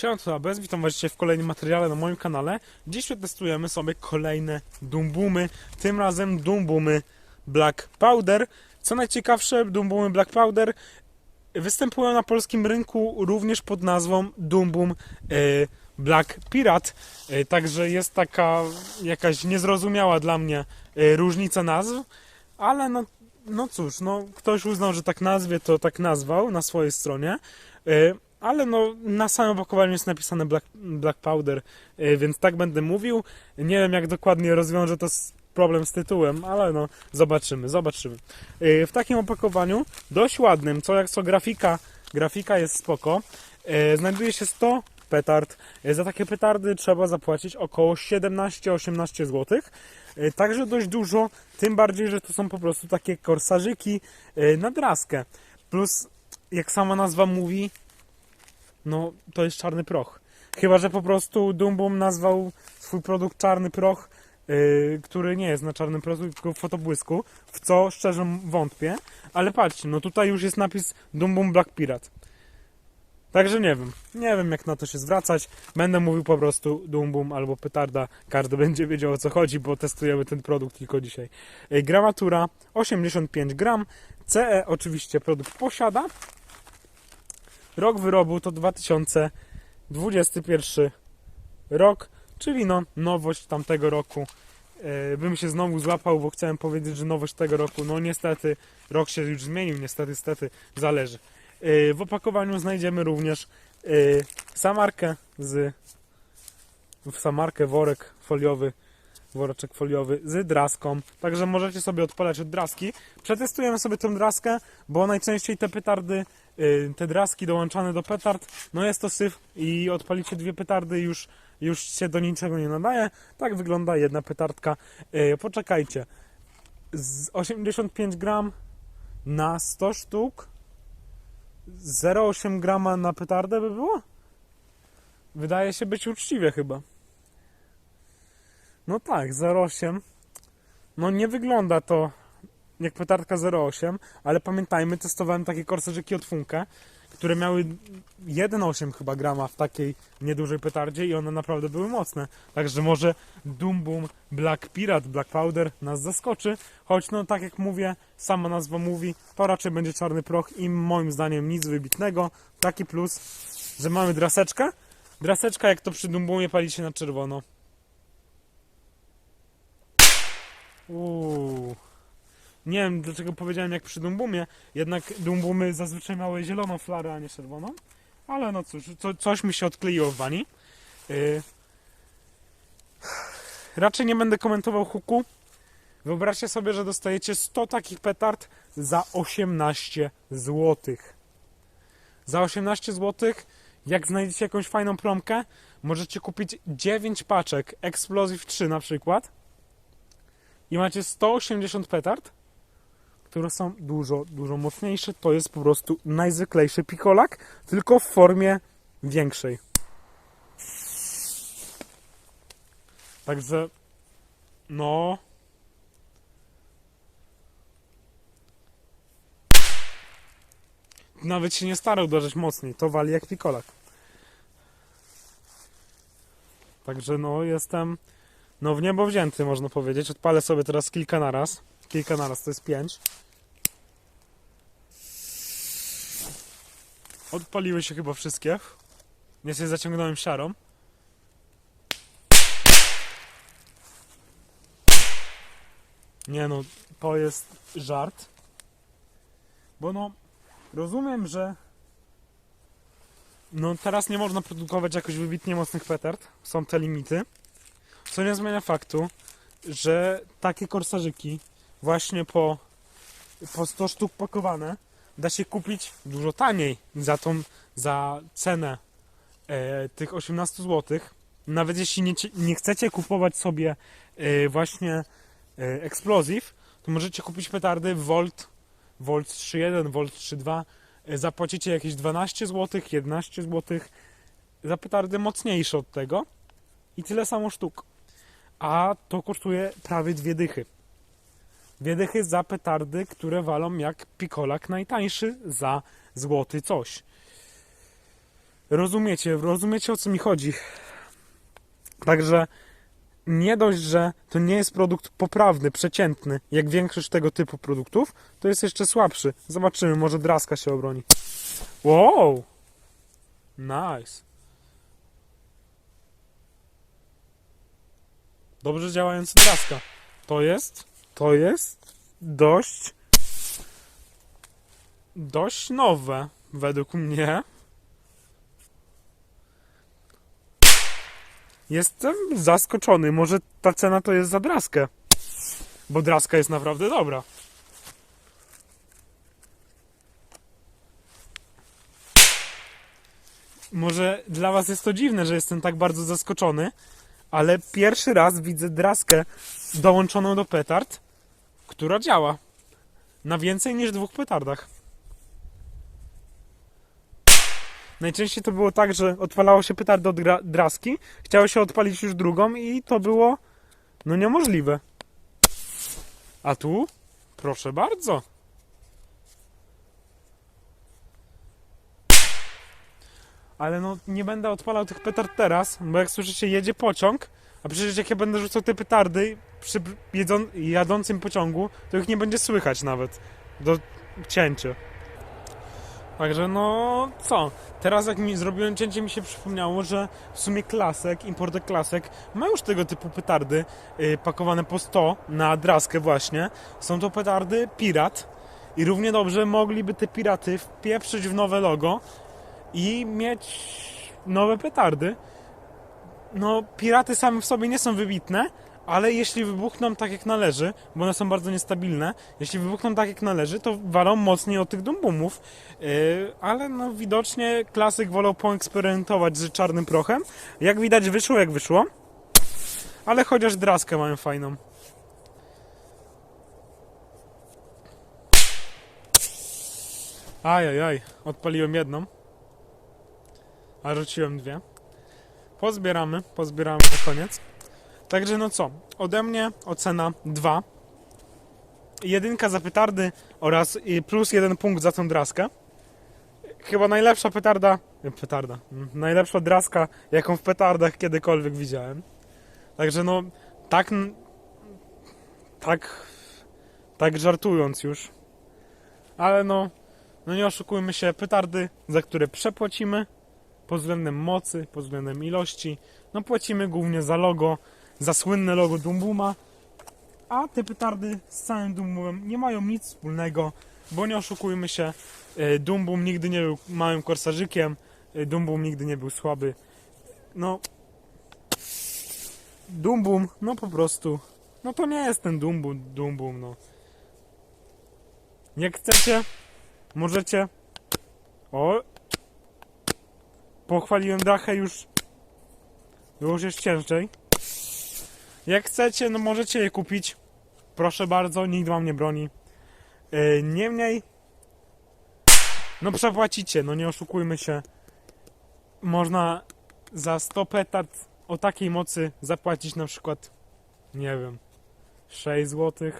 Siema, to Abez, witam was dzisiaj w kolejnym materiale na moim kanale. Dziś przetestujemy sobie kolejne Dumbumy, tym razem Dumbumy Black Powder. Co najciekawsze, Dumbumy Black Powder występują na polskim rynku również pod nazwą Dumbum e, Black Pirate. E, także jest taka jakaś niezrozumiała dla mnie e, różnica nazw, ale no, no cóż, no, ktoś uznał, że tak nazwie, to tak nazwał na swojej stronie. Ale no, na samym opakowaniu jest napisane Black, Black Powder, e, więc tak będę mówił. Nie wiem, jak dokładnie rozwiąże to problem z tytułem, ale no, zobaczymy, zobaczymy. E, W takim opakowaniu, dość ładnym, co jak co grafika, grafika jest spoko, e, znajduje się 100 petard. Za takie petardy trzeba zapłacić około 17-18 zł. Także dość dużo, tym bardziej, że to są po prostu takie korsarzyki na draskę. Plus, jak sama nazwa mówi, no to jest czarny proch. Chyba, że po prostu Dumbum nazwał swój produkt czarny proch, yy, który nie jest na czarnym prochu, tylko w fotobłysku, w co szczerze wątpię. Ale patrzcie, no tutaj już jest napis Dumbum Black Pirate. Także nie wiem, nie wiem jak na to się zwracać. Będę mówił po prostu Dumbum albo Petarda. Każdy będzie wiedział o co chodzi, bo testujemy ten produkt tylko dzisiaj. Yy, Gramatura 85 gram. CE oczywiście produkt posiada. Rok wyrobu to 2021 rok, czyli no nowość tamtego roku. E, Bym się znowu złapał, bo chciałem powiedzieć, że nowość tego roku, no niestety rok się już zmienił, niestety, niestety zależy. E, W opakowaniu znajdziemy również e, samarkę z samarkę worek foliowy woreczek foliowy z draską, także możecie sobie odpalać od draski. Przetestujemy sobie tę draskę, bo najczęściej te petardy, y, te draski dołączane do petard, no jest to syf i odpalicie dwie petardy już, już się do niczego nie nadaje. Tak wygląda jedna petardka. Y, Poczekajcie, z 85 gram na 100 sztuk 0,8 grama na petardę by było? Wydaje się być uczciwie chyba. No tak, 0,8. No nie wygląda to jak petardka 0,8, ale pamiętajmy, testowałem takie korsażyki od Funke, które miały 1,8 chyba grama w takiej niedużej petardzie i one naprawdę były mocne. Także może Doom Boom Black Pirate, Black Powder nas zaskoczy, choć no tak jak mówię, sama nazwa mówi, to raczej będzie czarny proch i moim zdaniem nic wybitnego. Taki plus, że mamy draseczkę. Draseczka jak to przy Doom Boomie pali się na czerwono. Uuu. Nie wiem dlaczego powiedziałem jak przy Dumbumie, jednak Dumbumy zazwyczaj miały zieloną flarę, a nie czerwoną. Ale no cóż, co, coś mi się odkleiło w bani. Yy. Raczej nie będę komentował huku. Wyobraźcie sobie, że dostajecie 100 takich petard za 18 zł. Za 18 zł, jak znajdziecie jakąś fajną promkę, możecie kupić 9 paczek Explosive 3 na przykład i macie 180 petard, które są dużo, dużo mocniejsze. To jest po prostu najzwyklejszy pikolak, tylko w formie większej. Także, no. Nawet się nie starał uderzać mocniej, to wali jak pikolak. Także, no, jestem. No w niebo wzięty można powiedzieć. Odpalę sobie teraz kilka naraz. Kilka naraz to jest pięć. Odpaliły się chyba wszystkie. Nie się zaciągnąłem siarą. Nie no, to jest żart. Bo no, rozumiem, że no teraz nie można produkować jakoś wybitnie mocnych petard. Są te limity. Co nie zmienia faktu, że takie korsarzyki właśnie po, po 100 sztuk pakowane da się kupić dużo taniej za tą, za cenę e, tych 18 zł. Nawet jeśli nie, nie chcecie kupować sobie e, właśnie e, Explosive, to możecie kupić petardy Volt, Volt 3.1, Volt 3.2. E, zapłacicie jakieś 12 zł, 11 zł za petardy mocniejsze od tego i tyle samo sztuk. A to kosztuje prawie dwie dychy. Dwie dychy za petardy, które walą jak pikolak najtańszy za złoty coś. rozumiecie, rozumiecie o co mi chodzi. Także nie dość, że to nie jest produkt poprawny, przeciętny, jak większość tego typu produktów, to jest jeszcze słabszy. Zobaczymy, może draska się obroni. Wow! Nice. Dobrze działający draska. To jest, to jest dość, dość nowe, według mnie. Jestem zaskoczony. Może ta cena to jest za draskę. Bo draska jest naprawdę dobra. Może dla Was jest to dziwne, że jestem tak bardzo zaskoczony, ale pierwszy raz widzę draskę dołączoną do petard, która działa. Na więcej niż dwóch petardach. Najczęściej to było tak, że odpalało się petardę od gra- draski, chciało się odpalić już drugą i to było no niemożliwe. A tu? Proszę bardzo. Ale no nie będę odpalał tych petard teraz, bo jak słyszycie jedzie pociąg, a przecież jak ja będę rzucał te petardy przy jedzą- jadącym pociągu, to ich nie będzie słychać nawet do cięcia. Także no co? Teraz jak mi zrobiłem cięcie mi się przypomniało, że w sumie Klasek, Importek Klasek ma już tego typu petardy yy, pakowane po 100 na draskę właśnie. Są to petardy Pirat i równie dobrze mogliby te piraty wpieprzyć w nowe logo i mieć nowe petardy. No, piraty same w sobie nie są wybitne, ale jeśli wybuchną tak jak należy, bo one są bardzo niestabilne, jeśli wybuchną tak jak należy, to walą mocniej od tych dumbumów. Yy, ale no widocznie klasyk wolał poeksperymentować z czarnym prochem. Jak widać wyszło jak wyszło. Ale chociaż draskę mają fajną. Ajajaj, odpaliłem jedną. A rzuciłem dwie. Pozbieramy, pozbieramy na koniec. Także no co, ode mnie ocena 2. Jedynka za petardy oraz y, plus jeden punkt za tą draskę. Chyba najlepsza petarda, y, petarda, mm, najlepsza draska, jaką w petardach kiedykolwiek widziałem. Także no, tak, tak, tak żartując już. Ale no, no nie oszukujmy się, petardy, za które przepłacimy, pod względem mocy, pod względem ilości, no płacimy głównie za logo, za słynne logo Dumbuma, a te petardy z całym Dumbumem nie mają nic wspólnego, bo nie oszukujmy się, e, Dumbum nigdy nie był małym korsarzykiem, e, Dumbum nigdy nie był słaby. No, Dumbum, no po prostu, no to nie jest ten Dumbum, Dumbum, no. Jak chcecie, możecie, o, pochwaliłem dachę już, już jest ciężej. Jak chcecie, no możecie je kupić. Proszę bardzo, nikt wam nie broni. Yy, niemniej, no przepłacicie, no nie oszukujmy się. Można za 100 petard o takiej mocy zapłacić na przykład, nie wiem, 6 zł.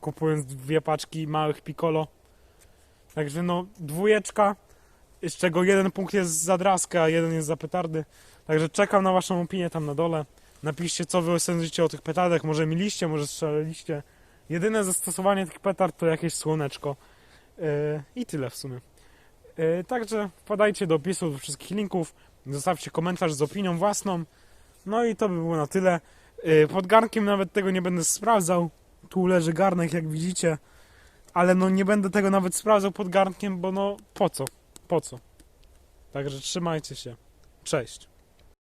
Kupując dwie paczki małych Piccolo. Także no, dwójeczka, z czego jeden punkt jest za draskę, a jeden jest za petardy. Także czekam na waszą opinię tam na dole. Napiszcie, co wy sądzicie o tych petardach. Może miliście, może strzelaliście. Jedyne zastosowanie tych petard to jakieś słoneczko. Yy, I tyle w sumie. Yy, także wpadajcie do opisu do wszystkich linków. Zostawcie komentarz z opinią własną. No i to by było na tyle. Yy, pod garnkiem nawet tego nie będę sprawdzał. Tu leży garnek, jak widzicie. Ale no nie będę tego nawet sprawdzał pod garnkiem, bo no po co? Po co? Także trzymajcie się. Cześć.